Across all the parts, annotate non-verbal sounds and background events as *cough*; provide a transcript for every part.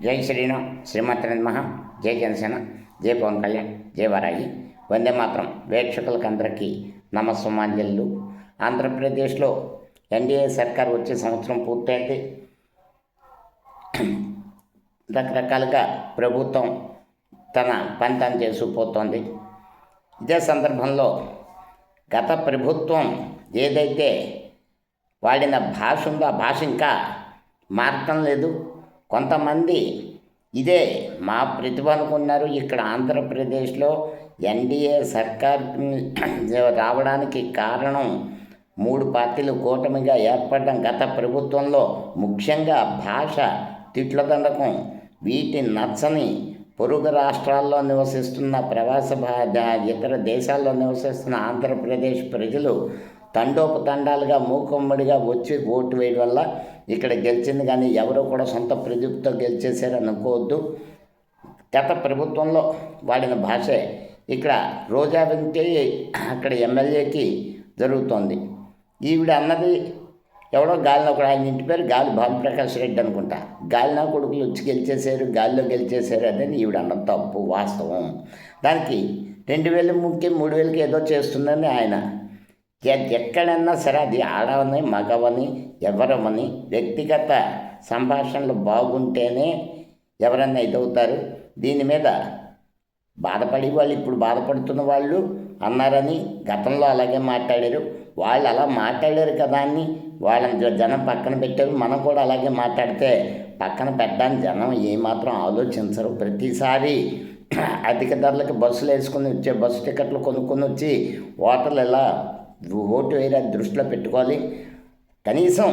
జై శ్రీరామ్ శ్రీమతి మహా జై జనసేన జై పవన్ కళ్యాణ్ జై వరాయి వందే మాత్రం వీక్షకులకు అందరికీ నమస్సమాంజలు. ఆంధ్రప్రదేశ్లో ఎన్డీఏ సర్కార్ వచ్చే సంవత్సరం పూర్తయింది. రకరకాలుగా ప్రభుత్వం తన పని చేసుకుపోతోంది. ఇదే సందర్భంలో గత ప్రభుత్వం ఏదైతే వాడిన భాష ఉందో ఆ భాష ఇంకా మారటం లేదు. కొంతమంది ఇదే మా ప్రతిభ అనుకున్నారు. ఇక్కడ ఆంధ్రప్రదేశ్లో ఎన్డీఏ సర్కార్ *clears throat* రావడానికి కారణం మూడు పార్టీలు కూటమిగా ఏర్పడడం గత ప్రభుత్వంలో ముఖ్యంగా భాష తిట్లదండకం వీటి నచ్చని పొరుగు రాష్ట్రాల్లో నివసిస్తున్న ప్రవాస భా- ఇతర దేశాల్లో నివసిస్తున్న ఆంధ్రప్రదేశ్ ప్రజలు తండోపతండాలుగా మూకుమ్మడిగా వచ్చి ఓటు వేయడం వల్ల ఇక్కడ గెలిచింది కానీ ఎవరో కూడా సొంత ప్రజలతో గెలిచేశారు అనుకోవద్దు. గత ప్రభుత్వంలో వాడిన భాషే ఇక్కడ రోజా వెంకటే అక్కడ ఎమ్మెల్యేకి జరుగుతోంది. ఈవిడ అన్నది ఎవడో గాలిన ఒకడు ఆయన ఇంటి పేరు గాలి భానుప్రకాష్ రెడ్డి అనుకుంటా. గాలిన కొడుకులు వచ్చి గెలిచేశారు గాలిలో గెలిచేశారు అదని ఈవిడ అన్న తప్పు వాస్తవం. దానికి రెండు వేల ముక్కి మూడు వేలకి ఏదో చేస్తుందని ఆయన ఎక్కడన్నా సరే అది ఆడవని మగవని ఎవరమని వ్యక్తిగత సంభాషణలు బాగుంటేనే ఎవరన్నా ఇదవుతారు. దీని మీద బాధపడి వాళ్ళు ఇప్పుడు బాధపడుతున్న వాళ్ళు అన్నారని గతంలో అలాగే మాట్లాడారు. వాళ్ళు అలా మాట్లాడారు కదా అని వాళ్ళని జనం పక్కన పెట్టారు. మనం కూడా అలాగే మాట్లాడితే పక్కన పెట్టడానికి జనం ఏమాత్రం ఆలోచించరు. ప్రతిసారి అధిక ధరలకు బస్సులు వేసుకుని వచ్చే బస్సు టికెట్లు కొనుక్కొని వచ్చి ఓటర్లు ఎలా ఓటు వేరే దృష్టిలో పెట్టుకోవాలి. కనీసం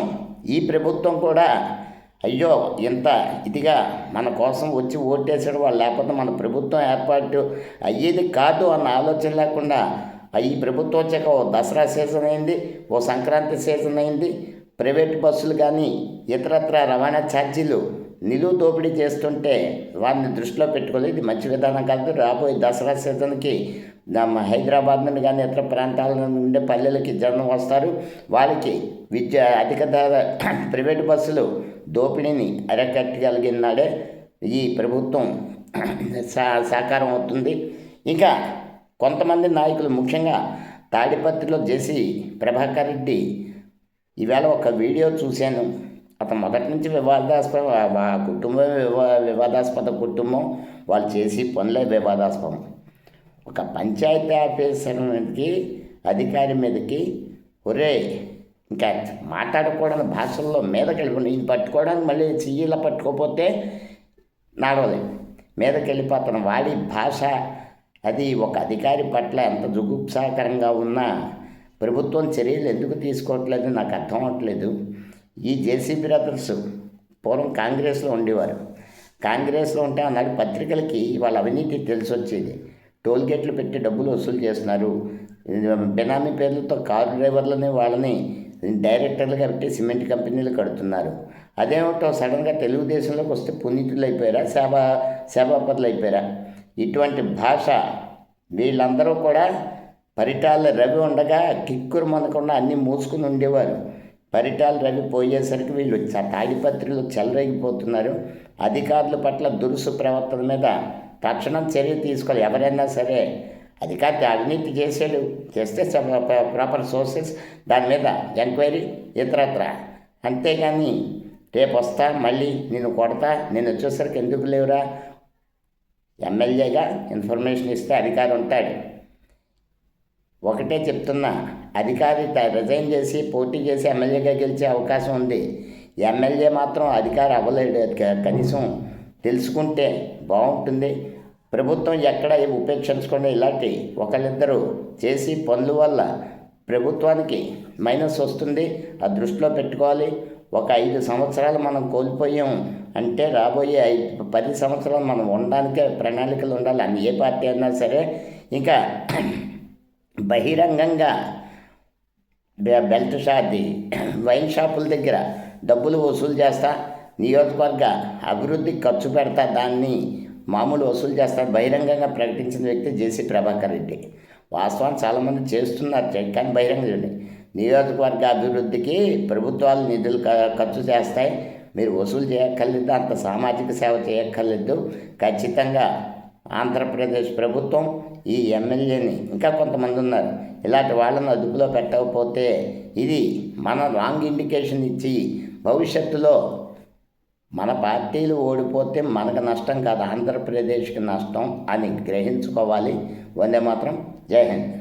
ఈ ప్రభుత్వం కూడా అయ్యో ఇంత ఇదిగా మన కోసం వచ్చి ఓటేసాడు. వాళ్ళు లేకపోతే మన ప్రభుత్వం ఏర్పాటు అయ్యేది కాదు అన్న ఆలోచన లేకుండా ఈ ప్రభుత్వం వచ్చాక ఓ దసరా సీజన్ అయింది ఓ సంక్రాంతి సీజన్ అయింది. ప్రైవేట్ బస్సులు కానీ ఇతరత్ర రవాణా ఛార్జీలు నిలువు దోపిడీ చేస్తుంటే వారిని దృష్టిలో పెట్టుకోలేదు ఇది మంచి విధానం కాదు. రాబోయే దసరా సీజన్కి ನಮ್ಮ హైదరాబాద్ నుండి కానీ ఇతర ప్రాంతాల నుండి ఉండే పల్లెలకి జనం వస్తారు వాళ్ళకి విద్య అధిక ధర *clears throat* ప్రైవేట్ బస్సులు దోపిడీని అరకట్టగలిగినాడే ఈ ప్రభుత్వం *clears throat* సా సాకారం అవుతుంది ఇంకా కొంతమంది నాయకులు ముఖ్యంగా తాడిపత్రిలో జేసి ప్రభాకర్ రెడ్డి ఈవేళ ఒక వీడియో చూశాను అతను మొదటి నుంచి వివాదాస్పద ఆ కుటుంబం వివా వివాదాస్పద కుటుంబం వాళ్ళు చేసి పనులే వివాదాస్పదం ఒక పంచాయతీ ఆఫీసర్ మీదకి అధికారి మీదకి ఒరే ఇంకా మాట్లాడకూడని భాషల్లో మీద వెళ్ళిపోయి ఇది పట్టుకోవడానికి మళ్ళీ చెయ్యిలా పట్టుకోకపోతే నడవలేదు మీదకి వెళ్ళిపోతాను వాడి భాష అది ఒక అధికారి పట్ల ఎంత జుగుప్సాకరంగా ఉన్నా ప్రభుత్వం చర్యలు ఎందుకు తీసుకోవట్లేదు? నాకు అర్థం అవ్వట్లేదు ఈ జేసీ బ్రదర్స్ పూర్వం కాంగ్రెస్లో ఉండేవారు. కాంగ్రెస్లో ఉంటే ఆనాడు పత్రికలకి వాళ్ళ అవినీతి తెలిసి వచ్చేది టోల్ గేట్లు పెట్టి డబ్బులు వసూలు చేస్తున్నారు. బెనామీ పేర్లతో కారు డ్రైవర్లని వాళ్ళని డైరెక్టర్లుగా పెట్టి సిమెంట్ కంపెనీలు కడుతున్నారు. అదేమిటో సడన్గా తెలుగుదేశంలోకి వస్తే పునీతులు అయిపోయారా సేవా సేవాపరులు అయిపోయారా ఇటువంటి భాష వీళ్ళందరూ కూడా పరిటాల రవి ఉండగా కిక్కురు మనకుండా అన్నీ మూసుకుని ఉండేవారు. పరిటాల రవి పోయేసరికి వీళ్ళు చ- తాడిపత్రిలో చెలరేగిపోతున్నారు. అధికారుల పట్ల దురుసు ప్రవర్తన మీద తక్షణం చర్య తీసుకోవాలి. ఎవరైనా సరే అధికారి అవినీతి చేశాడు చేస్తే ప్రాపర్ సోర్సెస్ దాని మీద ఎంక్వైరీ ఇతరత్ర. అంతేగాని రేపు వస్తా మళ్ళీ నేను కొడతా నేను వచ్చేసరికి ఎందుకు లేవురా? ఎమ్మెల్యేగా ఇన్ఫర్మేషన్ ఇస్తే అధికారి ఉంటాడు. ఒకటే చెప్తున్నా అధికారి రిజైన్ చేసి పోటీ చేసి ఎమ్మెల్యేగా గెలిచే అవకాశం ఉంది. ఎమ్మెల్యే మాత్రం అధికారి అవ్వలేడు. కనీసం తెలుసుకుంటే బాగుంటుంది. ప్రభుత్వం ఎక్కడ ఉపేక్షించుకునే ఇలాంటి ఒకళ్ళిద్దరూ చేసి పనుల వల్ల ప్రభుత్వానికి మైనస్ వస్తుంది. ఆ దృష్టిలో పెట్టుకోవాలి. ఒక ఐదు సంవత్సరాలు మనం కోల్పోయాం అంటే రాబోయే ఐదు పది సంవత్సరాలు మనం ఉండడానికే ప్రణాళికలు ఉండాలి. అని ఏ పార్టీ అయినా సరే. ఇంకా బహిరంగంగా బె- బెల్ట్ షాది వైన్ షాపుల దగ్గర డబ్బులు వసూలు చేస్తా నియోజకవర్గ అభివృద్ధి ఖర్చు పెడతా దాన్ని మామూలు వసూలు చేస్తారు బహిరంగంగా ప్రకటించిన వ్యక్తి జేసీ ప్రభాకర్ రెడ్డి. వాస్తవం చాలామంది చేస్తున్నారు కానీ బహిరంగ చూడండి. నియోజకవర్గ అభివృద్ధికి ప్రభుత్వాలు నిధులు ఖర్చు చేస్తాయి. మీరు వసూలు చేయక్కర్లేదు అంత సామాజిక సేవ చేయక్కర్లేదు. ఖచ్చితంగా ఆంధ్రప్రదేశ్ ప్రభుత్వం ఈ ఎమ్మెల్యేని ఇంకా కొంతమంది ఉన్నారు. ఇలాంటి వాళ్ళని అదుపులో పెట్టకపోతే ఇది మన రాంగ్ ఇండికేషన్ ఇచ్చి భవిష్యత్తులో మన పార్టీలు ఓడిపోతే మనకు నష్టం కాదు ఆంధ్రప్రదేశ్కి నష్టం అని గ్రహించుకోవాలి. వందే మాత్రం జై హింద్.